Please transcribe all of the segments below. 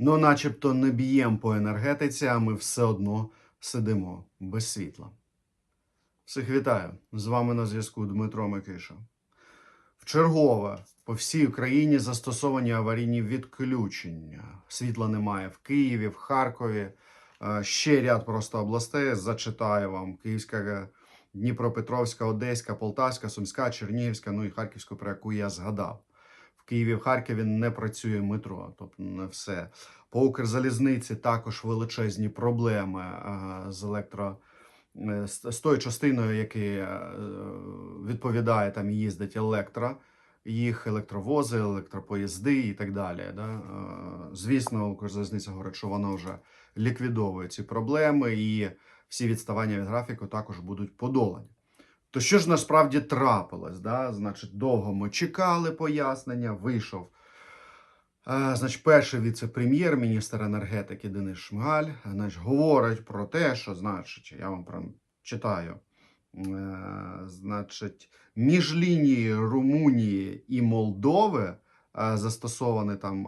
Ну, начебто не б'ємо по енергетиці, а ми все одно сидимо без світла. Всіх вітаю! З вами на зв'язку Дмитро Микиша. Вчергове по всій Україні застосовані аварійні відключення. Світла немає в Києві, в Харкові. Е, Ще ряд просто областей. Зачитаю вам: Київська, Дніпропетровська, Одеська, Полтавська, Сумська, Чернігівська, ну і Харківська, про яку я згадав. Києві, в Харкові не працює метро, тобто не все. По Укрзалізниці також величезні проблеми е, з електро. е, З тою частиною, яка е, відповідає там їздить електро, їх електровози, електропоїзди і так далі. Да? Звісно, Укрзалізниця говорить, що вона вже ліквідовує ці проблеми, і всі відставання від графіку також будуть подолані. То що ж насправді трапилось? Да? Значить, довго ми чекали пояснення, вийшов. е, Значить, перший віце-прем'єр, міністр енергетики Денис Шмигаль, значить, говорить про те, що, значить, я вам прям читаю. е, Значить, між лінією Румунії і Молдови е, застосоване там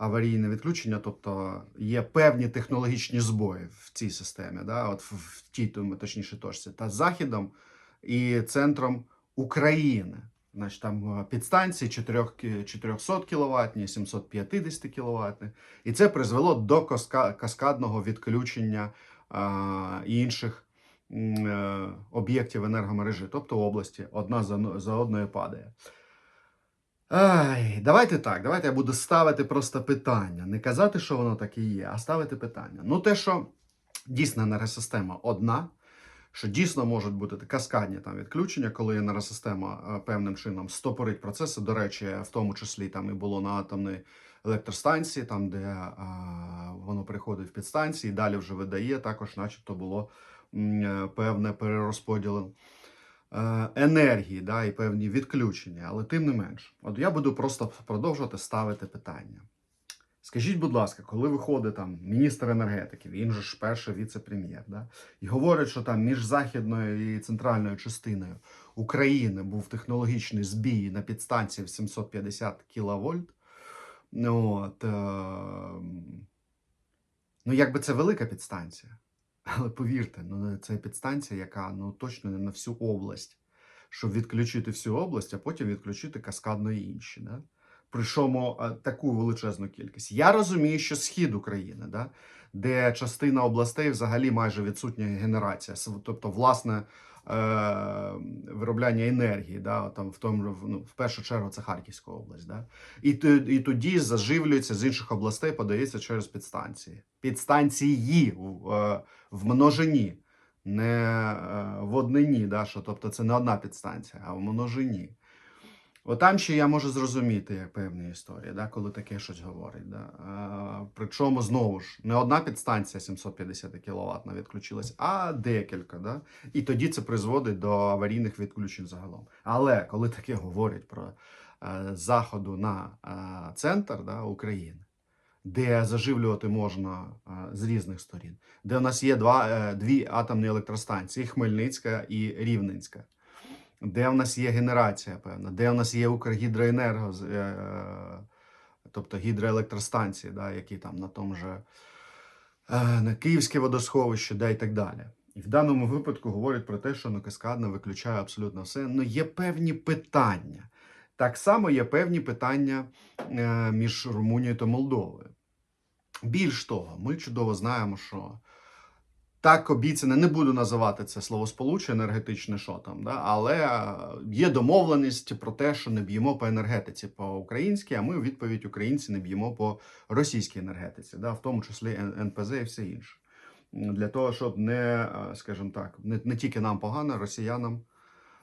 аварійне відключення, тобто є певні технологічні збої в цій системі, да, от в, в тій, точніше, точці, та західом і центром України. Значить, там е, підстанції 400 кВт, 750 кВт. І це призвело до каскадного відключення а, інших е, об'єктів енергомережі, тобто області, одна за, за одною падає. Ай, давайте так, давайте я буду ставити просто питання. Не казати, що воно так і є, а ставити питання. Ну, те, що дійсно енергосистема одна, що дійсно можуть бути каскадні там відключення, коли енергосистема е, певним чином стопорить процеси. До речі, в тому числі там і було на атомній електростанції, там де е, воно приходить в підстанції, і далі вже видає. Також, начебто, було м, е, певне перерозподіл е, енергії, да, і певні відключення. Але тим не менш, от я буду просто продовжувати ставити питання. Скажіть, будь ласка, коли виходить там міністр енергетики, він же ж перший віце-прем'єр, да, і говорить, що там між західною і центральною частиною України був технологічний збій на підстанції в 750 кВт. Ну, от, е, ну, якби це велика підстанція. Але повірте, ну це підстанція, яка ну точно не на всю область, щоб відключити всю область, а потім відключити каскадно інші. Да? Причому таку величезну кількість. Я розумію, що схід України, да? де частина областей взагалі майже відсутня генерація, тобто власне виробляння енергії, да? там в тому ну, в першу чергу це Харківська область. Да? І, і тоді заживлюється з інших областей, подається через підстанції. Підстанції в, е, множині, не е, в однині, да, що, тобто це не одна підстанція, а в множині. От там ще я можу зрозуміти певні історії, да, коли таке щось говорить. Да. А, причому знову ж не одна підстанція 750 кВт відключилась, а декілька. Да. І тоді це призводить до аварійних відключень загалом. Але коли таке говорять про е, з заходу на е, центр да, України, де заживлювати можна е, з різних сторін, де у нас є два, е, дві атомні електростанції Хмельницька і Рівненська, де в нас є генерація певна, де в нас є Укргідроенерго, е, е, тобто гідроелектростанції, да, які там на тому же е, на Київське водосховище, да, і так далі. І в даному випадку говорять про те, що ну, каскадно виключає абсолютно все. Ну, є певні питання. Так само є певні питання між Румунією та Молдовою. Більш того, ми чудово знаємо, що так обіцяне, не буду називати це словосполучення енергетичне, що там, да? але е, є домовленість про те, що не б'ємо по енергетиці по-українськи, а ми у відповідь українці не б'ємо по російській енергетиці, да? в тому числі НПЗ і все інше. Для того, щоб не, е, скажімо так, не, не тільки нам погано, росіянам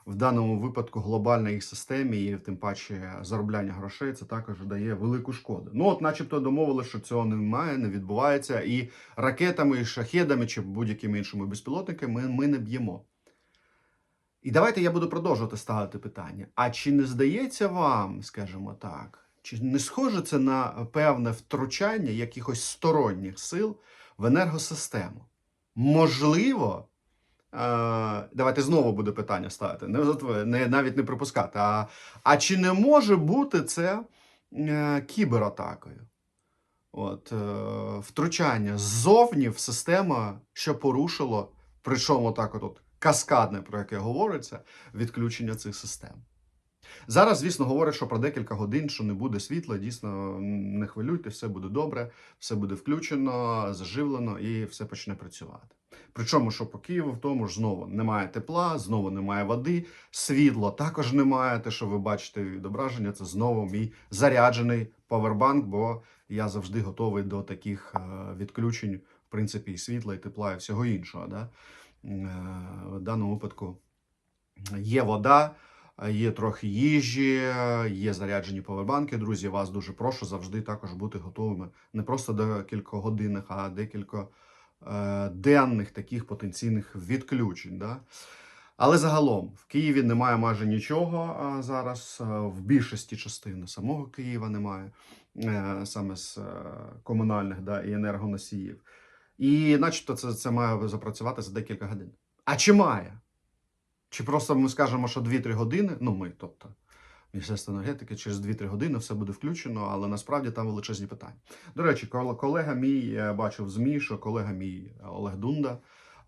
в даному випадку глобальній їх системі і тим паче заробляння грошей це також дає велику шкоду. Ну, от, начебто, домовилися, що цього немає, не відбувається, і ракетами, і шахедами чи будь-якими іншими безпілотниками ми, ми не б'ємо. І давайте я буду продовжувати ставити питання: а чи не здається вам, скажімо так, чи не схоже це на певне втручання якихось сторонніх сил в енергосистему? Можливо, давайте знову буде питання ставити, не, навіть не припускати. А, а чи не може бути це е, кібератакою? От, е, втручання ззовні в систему, що порушило, причому так от, от каскадне, про яке говориться, відключення цих систем. Зараз, звісно, говорять, що про декілька годин, що не буде світла, дійсно не хвилюйте, все буде добре, все буде включено, заживлено і все почне працювати. Причому, що по Києву в тому ж знову немає тепла, знову немає води, світло також немає. Те, що ви бачите відображення, це знову мій заряджений павербанк, бо я завжди готовий до таких е, відключень, в принципі, і світла, і тепла, і всього іншого. Да? Е, В даному випадку є вода. Є трохи їжі, є заряджені павербанки. Друзі, вас дуже прошу завжди також бути готовими не просто до кількох годинних, а декілька е, денних таких потенційних відключень. Да? Але загалом в Києві немає майже нічого а, зараз. В більшості частини самого Києва немає, е, саме з е, комунальних да, і енергоносіїв. І начебто це, це має запрацювати за декілька годин. А чи має? Чи просто ми скажемо, що 2-3 години, ну ми, тобто Міністерство енергетики, через 2-3 години все буде включено, але насправді там величезні питання. До речі, колега мій я бачив ЗМІ, що колега мій Олег Дунда е,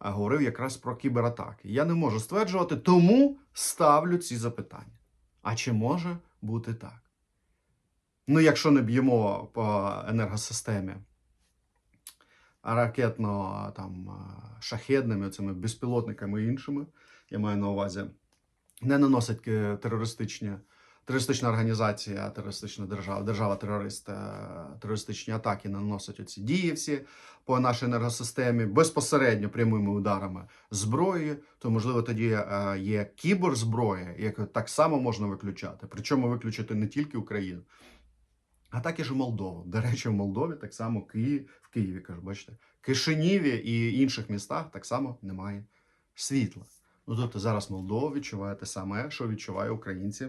говорив якраз про кібератаки. Я не можу стверджувати, тому ставлю ці запитання. А чи може бути так? Ну, якщо не б'ємо по енергосистемі ракетно там е, шахедними, цими безпілотниками і іншими, я маю на увазі, не наносить е, терористичні, терористична організація, терористична держава, держава-терорист, е, терористичні атаки наносить оці дії всі по нашій енергосистемі безпосередньо прямими ударами зброї, то можливо тоді е, є кіберзброя, яку так само можна виключати. Причому виключити не тільки Україну, а також і Молдову. До речі, в Молдові так само Київ, в Києві, кажу, бачите, Кишиніві і інших містах так само немає світла. Ну, тобто зараз Молдова відчуває те саме, що відчувають українці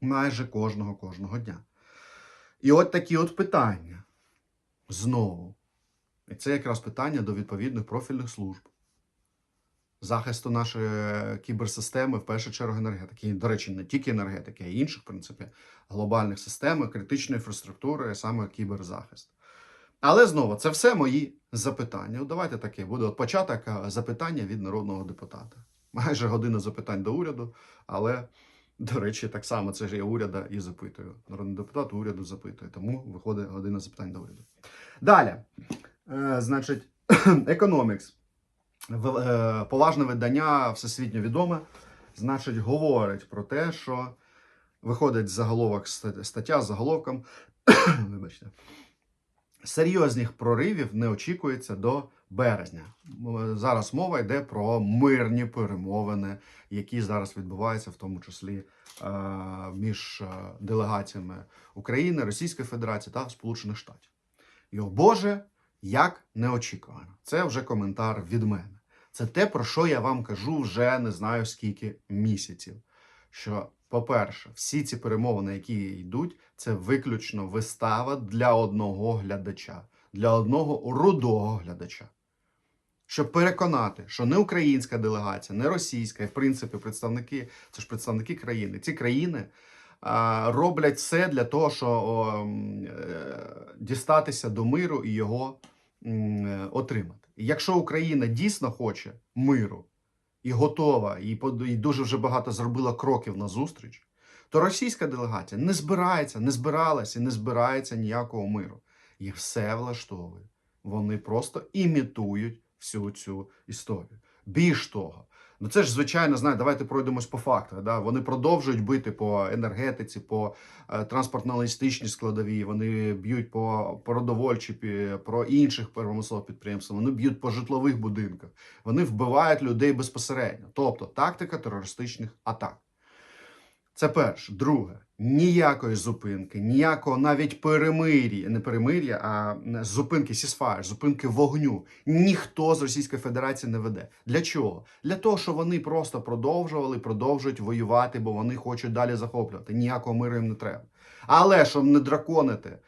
майже кожного кожного дня. І от такі от питання знову. І це якраз питання до відповідних профільних служб. Захисту нашої кіберсистеми, в першу чергу енергетики. І, до речі, не тільки енергетики, а й інших, в принципі, глобальних систем, критичної інфраструктури, саме кіберзахист. Але знову, це все мої запитання. Давайте таке буде от початок запитання від народного депутата. Майже година запитань до уряду, але, до речі, так само це ж я уряда і запитую. Народний депутат уряду запитує, тому виходить година запитань до уряду. Далі, е, значить, економікс. Е, Поважне видання, всесвітньо відоме, значить, говорить про те, що виходить заголовок стаття з заголовком. Вибачте серйозних проривів не очікується до березня. Зараз мова йде про мирні перемовини, які зараз відбуваються, в тому числі е, між е, делегаціями України, Російської Федерації та Сполучених Штатів. І о Боже, як неочікувано. Це вже коментар від мене. Це те, про що я вам кажу вже не знаю скільки місяців. Що, по-перше, всі ці перемовини, які йдуть, це виключно вистава для одного глядача, для одного рудого глядача. Щоб переконати, що не українська делегація, не російська, і в принципі представники, це ж представники країни. Ці країни а, роблять все для того, щоб е, дістатися до миру і його м, е, отримати. І якщо Україна дійсно хоче миру, і готова, і, і дуже вже багато зробила кроків на зустріч, то російська делегація не збирається, не збиралася і не збирається ніякого миру. Їх все влаштовує. Вони просто імітують всю цю історію. Більш того, ну це ж звичайно, знаєте, давайте пройдемось по фактах. Да? Вони продовжують бити по енергетиці, по е, транспортно-логістичній складовій, вони б'ють по продовольчі, про інших промислових підприємств, вони б'ють по житлових будинках, вони вбивають людей безпосередньо. Тобто тактика терористичних атак. Це перше. Друге, ніякої зупинки, ніякого навіть перемир'я, не перемир'я, а зупинки сісфайр, зупинки вогню. Ніхто з Російської Федерації не веде. Для чого? Для того, що вони просто продовжували, продовжують воювати, бо вони хочуть далі захоплювати. Ніякого миру їм не треба. Але щоб не драконити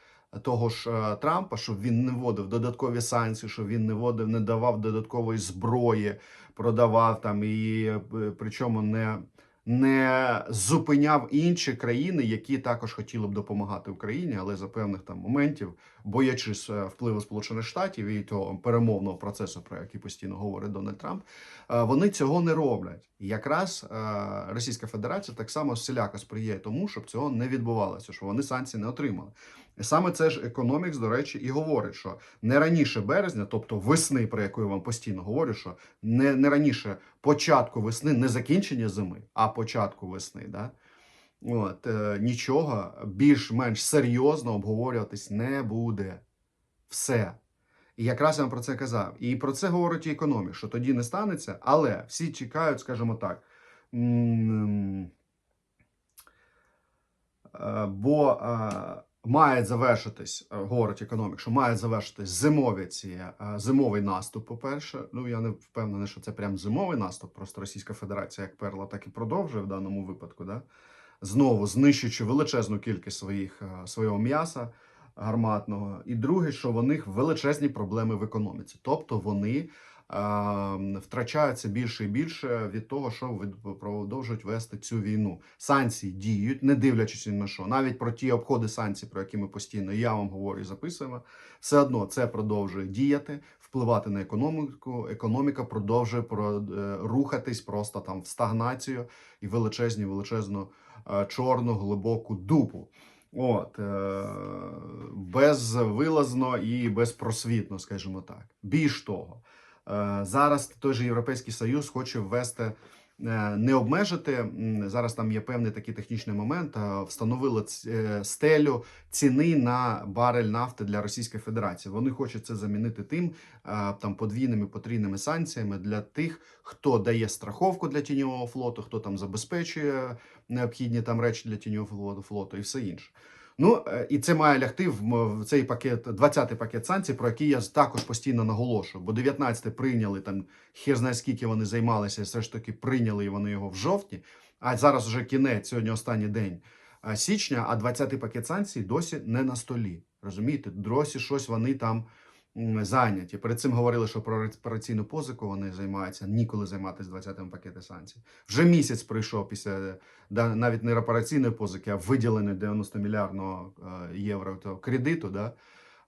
того ж е, Трампа, щоб він не вводив додаткові санкції, щоб він не вводив, не давав додаткової зброї, продавав там і е, причому не не зупиняв інші країни, які також хотіли б допомагати Україні, але за певних там моментів, боячись е, впливу Сполучених Штатів і того перемовного процесу, про який постійно говорить Дональд Трамп, е, вони цього не роблять. І якраз е, Російська Федерація так само всіляко сприяє тому, щоб цього не відбувалося, щоб вони санкції не отримали. Саме це ж економікс, до речі, і говорить, що не раніше березня, тобто весни, про яку я вам постійно говорю, що не, не раніше початку весни, не закінчення зими, а початку весни. Да? От, е, нічого більш-менш серйозно обговорюватись не буде. Все. І якраз я вам про це казав. І про це говорить і економік, що тоді не станеться, але всі чекають, скажімо так. е, Бо е, має завершитись, е, говорить економік, що має завершитись зимові ці е, зимовий наступ. По-перше, ну я не впевнений, що це прям зимовий наступ. Просто Російська Федерація як перла, так і продовжує в даному випадку. Да? Знову знищуючи величезну кількість своїх е, свого м'яса гарматного. І друге, що в них величезні проблеми в економіці, тобто вони. Е, Втрачаються більше і більше від того, що продовжують вести цю війну. Санкції діють, не дивлячись на що. Навіть про ті обходи санкцій, про які ми постійно я вам говорю записуємо, все одно це продовжує діяти, впливати на економіку. Економіка продовжує про, е, рухатись просто там в стагнацію і величезні, величезну е, чорну глибоку дупу. От е, безвилазно і безпросвітно, скажімо так. Більш того, зараз той же Європейський Союз хоче ввести. е, Не обмежити зараз. Там є певний такий технічний момент. е, Встановили е, стелю ціни на барель нафти для Російської Федерації. Вони хочуть це замінити тим е, там подвійними потрійними санкціями для тих, хто дає страховку для тіньового флоту, хто там забезпечує необхідні там речі для тіньового флоту і все інше. Ну е, і це має лягти в цей пакет, 20-й пакет санкцій, про який я також постійно наголошую. Бо 19-й прийняли там хер знає скільки вони займалися, все ж таки прийняли вони його в жовтні. А зараз вже кінець, сьогодні останній день е, січня, а 20-й пакет санкцій досі не на столі. Розумієте, досі щось вони там зайняті. Перед цим говорили, що про операційну позику вони займаються, ніколи займатися 20-м пакеті санкцій. Вже місяць пройшов після навіть не операційної позики, а виділений 90 мільярдного е, євро того кредиту да,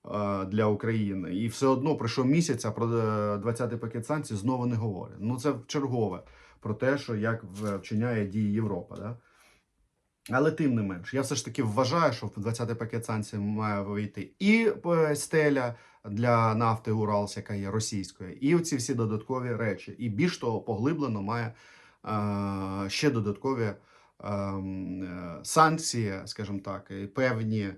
е, для України. І все одно пройшов місяць, а про е, 20-й пакет санкцій знову не говорять. Ну це чергове про те, що як вчиняє дії Європа. Да? Але тим не менш, я все ж таки вважаю, що в 20-й пакет санкцій має вийти і е, стеля для нафти Уралс, яка є російською, і оці всі додаткові речі. І більш того, поглиблено має е, ще додаткові ем, е, санкції, скажімо так, і певні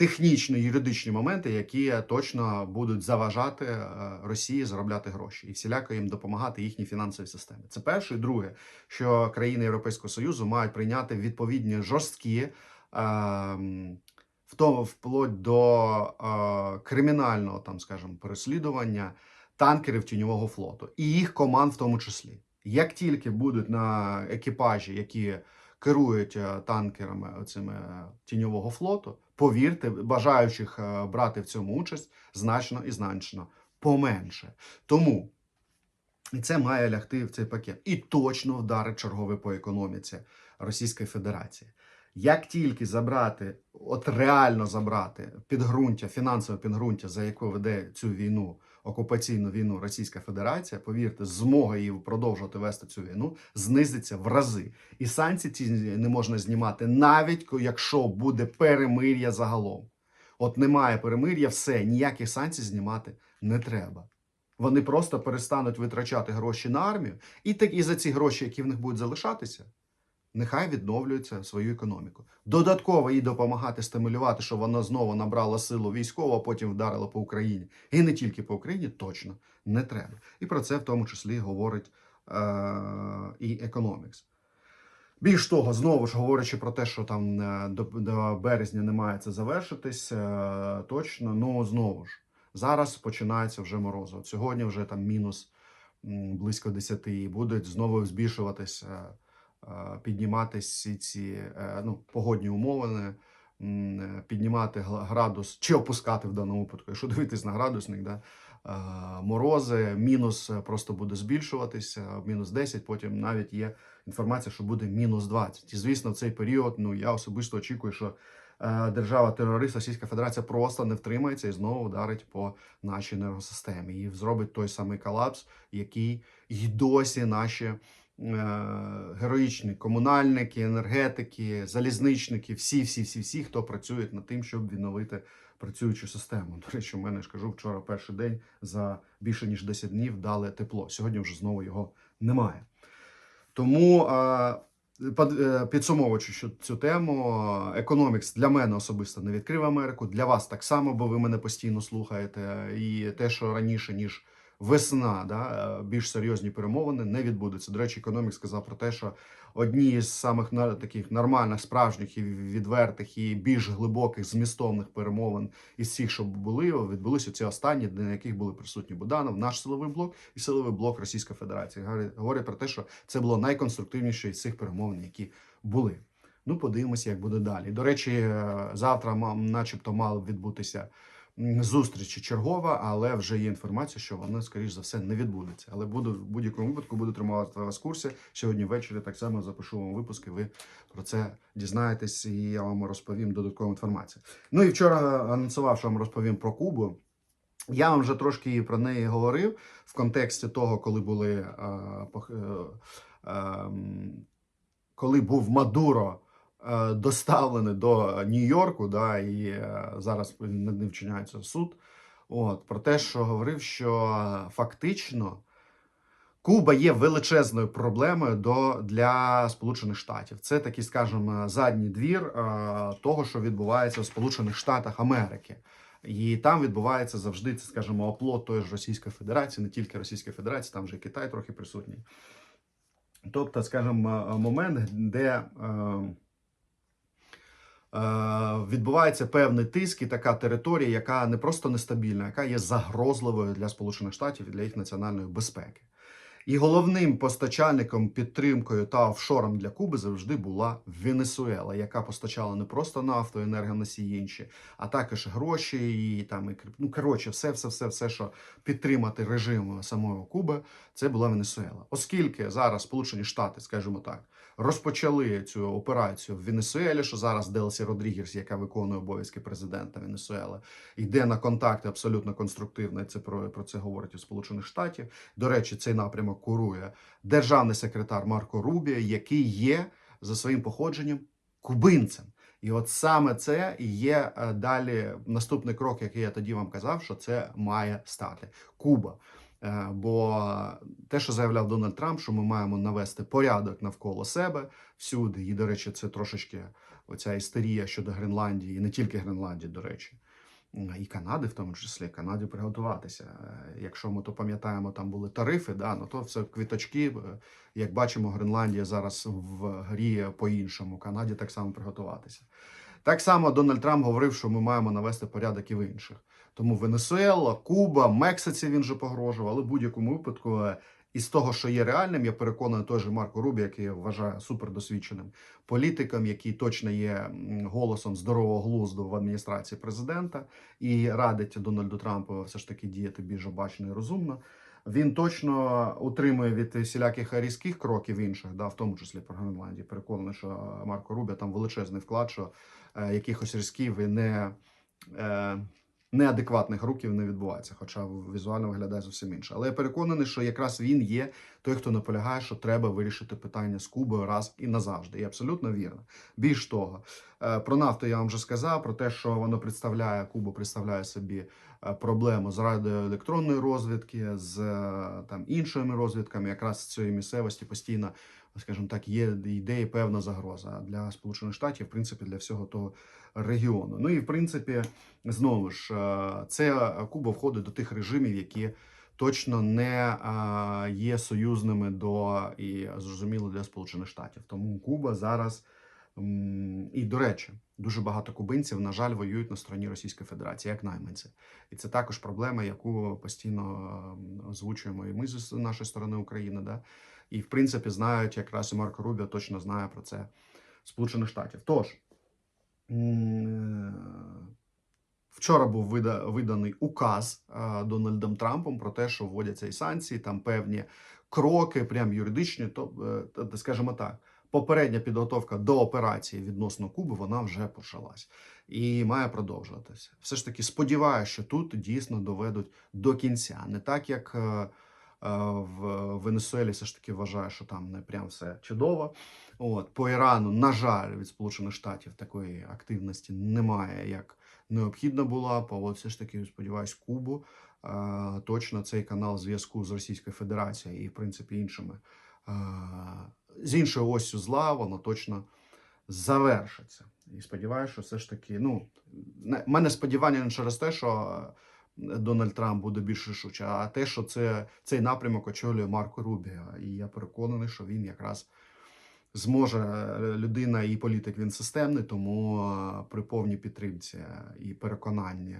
технічні юридичні моменти, які точно будуть заважати е, Росії заробляти гроші і всіляко їм допомагати їхній фінансовій системі. Це перше. І друге, що країни Європейського Союзу мають прийняти відповідні жорсткі. ем, в тому вплоть до е, кримінального, там, скажімо, переслідування танкерів тіньового флоту і їх команд в тому числі. Як тільки будуть на екіпажі, які керують е, танкерами цими е, тіньового флоту, повірте, бажаючих е, брати в цьому участь значно і значно поменше. Тому це має лягти в цей пакет. І точно вдарить чергове по економіці Російської Федерації. Як тільки забрати, от реально забрати підґрунтя, фінансове підґрунтя, за яке веде цю війну, окупаційну війну Російська Федерація, повірте, змога її продовжувати вести цю війну знизиться в рази. І санкції ці не можна знімати, навіть якщо буде перемир'я загалом. От немає перемир'я, все, ніяких санкцій знімати не треба. Вони просто перестануть витрачати гроші на армію, і так і за ці гроші, які в них будуть залишатися, нехай відновлюється свою економіку. Додатково їй допомагати стимулювати, щоб вона знову набрала силу військову, а потім вдарила по Україні. І не тільки по Україні, точно не треба. І про це в тому числі говорить е- і економікс. Більш того, знову ж говорячи про те, що там е, до, до березня не має це завершитись, е, точно, ну знову ж зараз починається вже морози. От сьогодні вже там мінус близько 10, і будуть знову збільшуватися, е, підніматися всі ці е, ну, погодні умови, е, піднімати градус чи опускати в даному випадку. Якщо дивитись на градусник, да, морози, мінус е, просто буде збільшуватися, мінус 10, потім навіть є інформація, що буде мінус 20. І звісно, в цей період ну я особисто очікую, що е, держава-терорист Російська Федерація просто не втримається і знову вдарить по нашій енергосистемі і зробить той самий колапс, який й досі наші героїчні комунальники, енергетики, залізничники, всі, всі, всі, всі, хто працюють над тим, щоб відновити працюючу систему. До речі, у мене ж кажу, вчора перший день за більше ніж 10 днів дали тепло. Сьогодні вже знову його немає. Тому е, е, підсумовуючи що цю тему, економікс для мене особисто не відкрив Америку. Для вас так само, бо ви мене постійно слухаєте. І те, що раніше ніж весна, да, е, більш серйозні перемовини не відбудуться. До речі, економік сказав про те, що одні з самих таких нормальних, справжніх і відвертих і більш глибоких змістовних перемовин із всіх, що були, відбулися ці останні, на яких були присутні Буданов, наш силовий блок і силовий блок Російської Федерації. Говорять- про те, що це було найконструктивніше із цих перемовин, які були. Ну, подивимося, як буде далі. До речі, е, завтра, начебто, б відбутися зустріч чергова, але вже є інформація, що вона, скоріш за все, не відбудеться. Але буду в будь-якому випадку буду тримати вас курсі. Сьогодні ввечері так само запишу вам випуск, і ви про це дізнаєтесь, і я вам розповім додаткову інформацію. Ну і вчора анонсував, що вам розповім про Кубу. Я вам вже трошки про неї говорив в контексті того, коли були е, е, ем, коли був Мадуро доставлений до Нью-Йорку, да, і е, зараз над ним вчиняється суд. От, про те, що говорив, що е, фактично Куба є величезною проблемою до, для Сполучених Штатів. Це такий, скажімо, задній двір е, того, що відбувається в Сполучених Штатах Америки. І там відбувається завжди, це, скажімо, оплот тої ж Російської Федерації, не тільки Російської Федерації, там вже і Китай трохи присутній. Тобто, скажімо, момент, де е, е, відбувається певний тиск і така територія, яка не просто нестабільна, яка є загрозливою для Сполучених Штатів і для їх національної безпеки. І головним постачальником, підтримкою та офшором для Куби завжди була Венесуела, яка постачала не просто нафту, енергоносії інші, а також гроші і там і ну, коротше, все, все, все, все, що підтримати режим самої Куби, це була Венесуела. Оскільки зараз Сполучені Штати, скажімо так, розпочали цю операцію в Венесуелі, що зараз Делсі Родрігес, яка виконує обов'язки президента Венесуели, йде на контакти абсолютно конструктивно. Це про, про це говорить у Сполучених Штатів. До речі, цей напрямок курує державний секретар Марко Рубіо, який є за своїм походженням кубинцем. І от саме це і є е, далі наступний крок, який я тоді вам казав, що це має стати Куба. Е, Бо те, що заявляв Дональд Трамп, що ми маємо навести порядок навколо себе всюди, і, до речі, це трошечки оця істерія щодо Гренландії, і не тільки Гренландії, до речі, і Канади, в тому числі, Канаді приготуватися. Е, Якщо ми то пам'ятаємо, там були тарифи, да, ну то все квіточки. Е, Як бачимо, Гренландія зараз в грі по-іншому. Канаді так само приготуватися. Так само Дональд Трамп говорив, що ми маємо навести порядок і в інших. Тому Венесуела, Куба, Мексиці він же погрожував, але в будь-якому випадку. е, Із того, що є реальним, я переконаний той же Марко Рубі, який я вважаю супердосвідченим політиком, який точно є голосом здорового глузду в адміністрації президента і радить Дональду Трампу все ж таки діяти більш обачно і розумно. Він точно утримує від всіляких різких кроків інших, да, в тому числі про Гренландію. Переконаний, що Марко Рубі там величезний вклад, що е, якихось різків і не. Е, Неадекватних рухів не відбувається, хоча візуально виглядає зовсім інше. Але я переконаний, що якраз він є той, хто наполягає, що треба вирішити питання з Кубою раз і назавжди. І абсолютно вірно. Більш того, е, про нафту я вам вже сказав, про те, що воно представляє, Куба представляє собі е, проблему з радіоелектронної розвідки, з е, там іншими розвідками, якраз цієї місцевості постійно, скажімо так, є ідеї певна загроза для Сполучених Штатів, в принципі, для всього того регіону. Ну і в принципі, знову ж, е, це Куба входить до тих режимів, які точно не е, є союзними до і зрозуміло для Сполучених Штатів. Тому Куба зараз. І, до речі, дуже багато кубинців, на жаль, воюють на стороні Російської Федерації, як найманці. І це також проблема, яку постійно озвучуємо і ми з нашої сторони України. Да? І, в принципі, знають якраз і Марко Рубіо точно знає про це Сполучених Штатів. Тож, Вчора був вида, виданий указ Дональдом Трампом про те, що вводяться і санкції, там певні кроки, прям юридичні, то е, скажімо так, попередня підготовка до операції відносно Куби вона вже почалась і має продовжуватися. Все ж таки сподіваюся, що тут дійсно доведуть до кінця, не так як. Е, В Венесуелі все ж таки вважаю, що там не прям все чудово. От по Ірану, на жаль, від Сполучених Штатів такої активності немає, як необхідно було. По все ж таки сподіваюсь, Кубу е, точно цей канал зв'язку з Російською Федерацією і, в принципі, іншими е, з іншою оссю зла, воно точно завершиться. І сподіваюся, що все ж таки, ну, в мене сподівання не через те, що Дональд Трамп буде більш рішуче, а те, що це, цей напрямок очолює Марко Рубіо. І я переконаний, що він якраз зможе е, людина і політик він системний, тому е, при повній підтримці і переконанні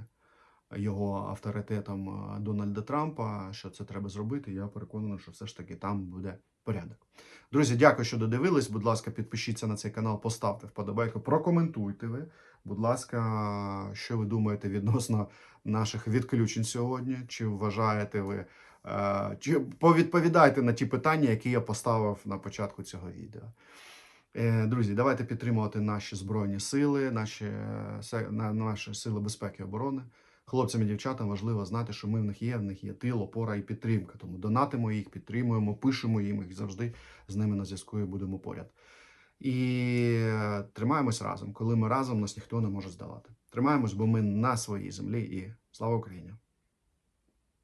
його авторитетом е, Дональда Трампа, що це треба зробити. Я переконаний, що все ж таки там буде порядок. Друзі, дякую, що додивились. Будь ласка, підпишіться на цей канал, поставте вподобайку, прокоментуйте ви. Будь ласка, що ви думаєте відносно наших відключень сьогодні? Чи вважаєте ви? е, Чи повідповідайте на ті питання, які я поставив на початку цього відео. Е, Друзі, давайте підтримувати наші збройні сили, наші, е, наші сили безпеки і оборони. Хлопцям і дівчатам важливо знати, що ми в них є, в них є тил, опора і підтримка. Тому донатимо їх, підтримуємо, пишемо їм і завжди з ними на зв'язку і будемо поряд. І тримаємось разом. Коли ми разом, нас ніхто не може здавати. Тримаємось, бо ми на своїй землі і слава Україні!